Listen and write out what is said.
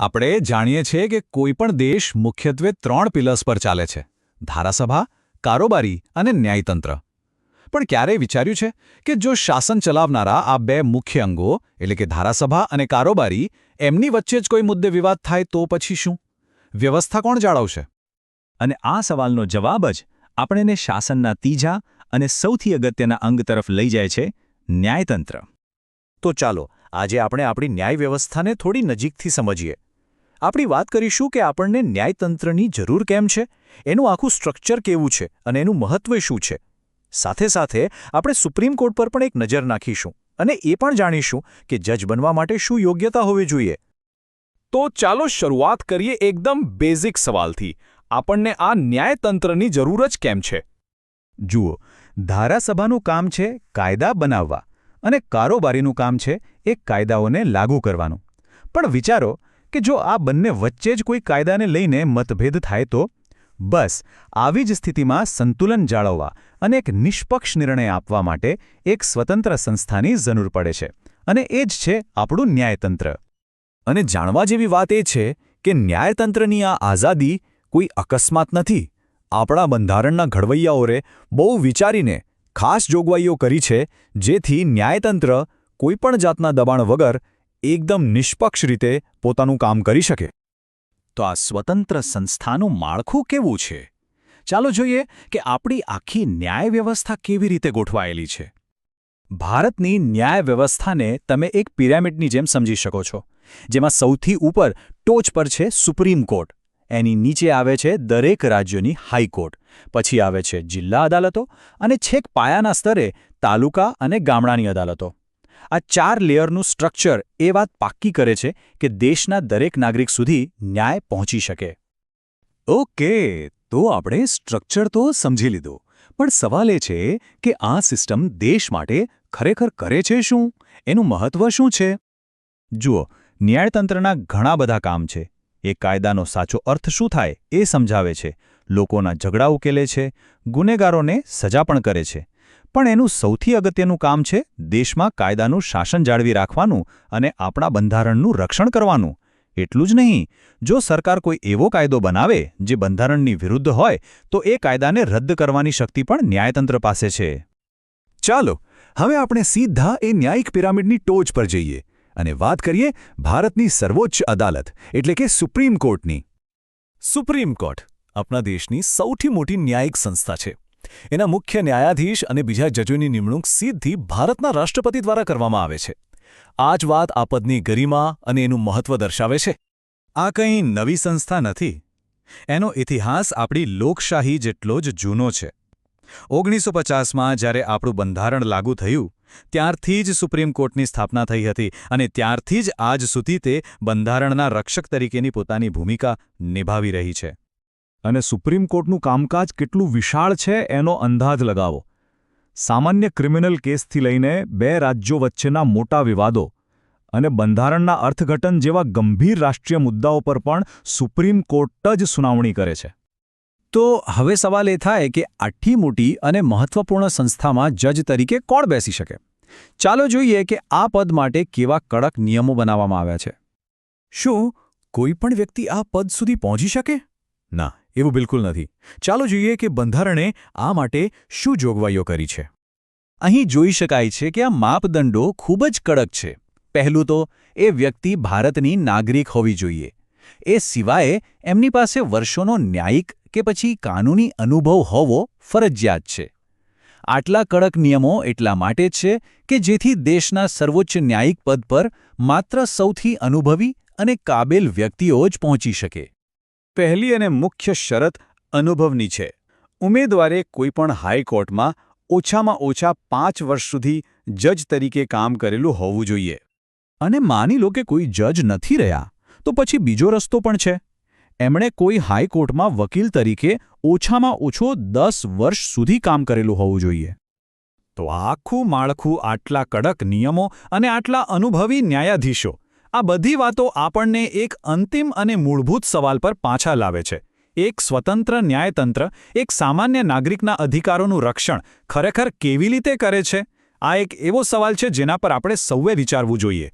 આપણે જાણીએ છીએ કે કોઈપણ દેશ મુખ્યત્વે ત્રણ પિલર્સ પર ચાલે છે. ધારાસભા, કારોબારી અને ન્યાયતંત્ર. પણ ક્યારેય વિચાર્યું છે કે જો શાસન ચલાવનારા આ બે મુખ્ય અંગો, એટલે કે ધારાસભા અને કારોબારી, એમની વચ્ચે જ કોઈ મુદ્દે વિવાદ થાય તો પછી શું? વ્યવસ્થા કોણ જાળવશે? અને આ સવાલનો જવાબ જ આપણને શાસનના ત્રીજા અને સૌથી અગત્યના અંગ તરફ લઈ જાય છે ન્યાયતંત્ર. તો ચાલો, આજે આપણે આપણી ન્યાય વ્યવસ્થાને થોડી નજીકથી સમજીએ. આપણી વાત કરીશું કે આપણને ન્યાયતંત્રની જરૂર કેમ છે? એનું આખું સ્ટ્રક્ચર કેવું છે અને એનું મહત્વ શું છે? સાથે સાથે, આપણે સુપ્રીમ કોર્ટ પર પણ એક નજર નાખીશું અને એ પણ જાણીશું કે જજ બનવા માટે શું યોગ્યતા હોવી જોઈએ. તો ચાલો શરૂઆત કરીએ એકદમ બેઝિક સવાલથી. આપણને આ ન્યાયતંત્રની જરૂર જ કેમ છે? જુઓ, ધારાસભાનું કામ છે કાયદા બનાવવા અને કારોબારીનું કામ છે એ કાયદાઓને લાગુ કરવાનું. પણ વિચારો કે જો આ બંને વચ્ચે જ કોઈ કાયદાને લઈને મતભેદ થાય તો? બસ, આવી જ સ્થિતિમાં સંતુલન જાળવવા અને એક નિષ્પક્ષ નિર્ણય આપવા માટે એક સ્વતંત્ર સંસ્થાની જરૂર પડે છે. અને એ જ છે આપણું ન્યાયતંત્ર. અને જાણવા જેવી વાત એ છે કે ન્યાયતંત્રની આ આઝાદી કોઈ અકસ્માત નથી. આપણા બંધારણના ઘડવૈયાઓરે બહુ વિચારીને ખાસ જોગવાઈઓ કરી છે જેથી ન્યાયતંત્ર કોઈપણ જાતના દબાણ વગર એકદમ નિષ્પક્ષ રીતે પોતાનું કામ કરી શકે. તો આ સ્વતંત્ર સંસ્થાનું માળખું કેવું છે? ચાલો જોઈએ કે આપણી આખી ન્યાય વ્યવસ્થા કેવી રીતે ગોઠવાયેલી છે. ભારતની ન્યાય વ્યવસ્થાને તમે એક પિરામિડની જેમ સમજી શકો છો, જેમાં સૌથી ઉપર ટોચ પર છે સુપ્રીમ કોર્ટ. એની નીચે આવે છે દરેક રાજ્યોની હાઈકોર્ટ, પછી આવે છે જિલ્લા અદાલતો અને છેક પાયાના સ્તરે તાલુકા અને ગામડાની અદાલતો. આ ચાર લેયરનું સ્ટ્રક્ચર એ વાત પાક્કી કરે છે કે દેશના દરેક નાગરિક સુધી ન્યાય પહોંચી શકે. ઓકે, તો આપણે સ્ટ્રક્ચર તો સમજી લીધું, પણ સવાલ એ છે કે આ સિસ્ટમ દેશ માટે ખરેખર કરે છે શું? એનું મહત્વ શું છે? જુઓ, ન્યાયતંત્રના ઘણા બધા કામ છે. એ કાયદાનો સાચો અર્થ શું થાય એ સમજાવે છે. લોકોના ઝઘડા ઉકેલે છે. ગુનેગારોને સજા પણ કરે છે. પણ એનું સૌથી અગત્યનું કામ છે દેશમાં કાયદાનું શાસન જાળવી રાખવાનું અને આપણા બંધારણનું રક્ષણ કરવાનું. એટલું જ નહીં, જો સરકાર કોઈ એવો કાયદો બનાવે જે બંધારણની વિરુદ્ધ હોય, તો એ કાયદાને રદ કરવાની શક્તિ પણ ન્યાયતંત્ર પાસે છે. ચાલો, હવે આપણે સીધા એ ન્યાયિક પિરામિડની ટોચ પર જઈએ અને વાત કરીએ ભારતની સર્વોચ્ચ અદાલત, એટલે કે સુપ્રીમ કોર્ટની. સુપ્રીમ કોર્ટ, આપણા દેશની સૌથી મોટી ન્યાયિક સંસ્થા છે. એના મુખ્ય ન્યાયાધીશ અને બીજા જજોની નિમણૂક સીધી ભારતના રાષ્ટ્રપતિ દ્વારા કરવામાં આવે છે. આ જ વાત આ પદની ગરિમા અને એનું મહત્વ દર્શાવે છે. આ કંઈ નવી સંસ્થા નથી. એનો ઇતિહાસ આપણી લોકશાહી જેટલો જ જૂનો છે. ઓગણીસો પચાસમાં જ્યારે આપણું બંધારણ લાગુ થયું, ત્યારથી જ સુપ્રીમ કોર્ટની સ્થાપના થઈ હતી અને ત્યારથી જ આજ સુધી તે બંધારણના રક્ષક તરીકેની પોતાની ભૂમિકા નિભાવી રહી છે. અને સુપ્રીમ કોર્ટનું કામકાજ કેટલું વિશાળ છે એનો અંદાજ લગાવો. સામાન્ય ક્રિમિનલ કેસથી લઈને બે રાજ્યો વચ્ચેના મોટા વિવાદો અને બંધારણના અર્થઘટન જેવા ગંભીર રાષ્ટ્રીય મુદ્દાઓ પર પણ સુપ્રીમ કોર્ટ જ સુનાવણી કરે છે. તો હવે સવાલ એ થાય કે આટલી મોટી અને મહત્વપૂર્ણ સંસ્થામાં જજ તરીકે કોણ બેસી શકે? ચાલો જોઈએ કે આ પદ માટે કેવા કડક નિયમો બનાવવામાં આવ્યા છે. શું કોઈ પણ વ્યક્તિ આ પદ સુધી પહોંચી શકે? ના. એવું બિલકુલ નથી. ચાલો જોઈએ કે બંધારણે આ માટે શું જોગવાઈઓ કરી છે. અહીં જોઈ શકાય છે કે આ માપદંડો ખૂબ જ કડક છે. પહેલું તો, એ વ્યક્તિ ભારતની નાગરિક હોવી જોઈએ. એ સિવાય એમની પાસે વર્ષોનો ન્યાયિક કે પછી કાનૂની અનુભવ હોવો ફરજિયાત છે. આટલા કડક નિયમો એટલા માટે છે કે જેથી દેશના સર્વોચ્ચ ન્યાયિક પદ પર માત્ર સૌથી અનુભવી અને કાબેલ વ્યક્તિઓ જ પહોંચી શકે. પહેલી અને મુખ્ય શરત અનુભવની છે. ઉમેદવારે કોઈપણ હાઈકોર્ટમાં ઓછામાં ઓછા પાંચ વર્ષ સુધી જજ તરીકે કામ કરેલું હોવું જોઈએ. અને માની લો કે કોઈ જજ નથી રહ્યા, તો પછી બીજો રસ્તો પણ છે. એમણે કોઈ હાઈકોર્ટમાં વકીલ તરીકે ઓછામાં ઓછો દસ વર્ષ સુધી કામ કરેલું હોવું જોઈએ. તો આખું માળખું, આટલા કડક નિયમો અને આટલા અનુભવી ન્યાયાધીશો આ બધી વાતો આપણને એક અંતિમ અને મૂળભૂત સવાલ પર પાછા લાવે છે. એક સ્વતંત્ર ન્યાયતંત્ર, એક સામાન્ય નાગરિકના અધિકારોનું રક્ષણ ખરેખર કેવી રીતે કરે છે? આ એક એવો સવાલ છે જેના પર આપણે સૌએ વિચારવું જોઈએ.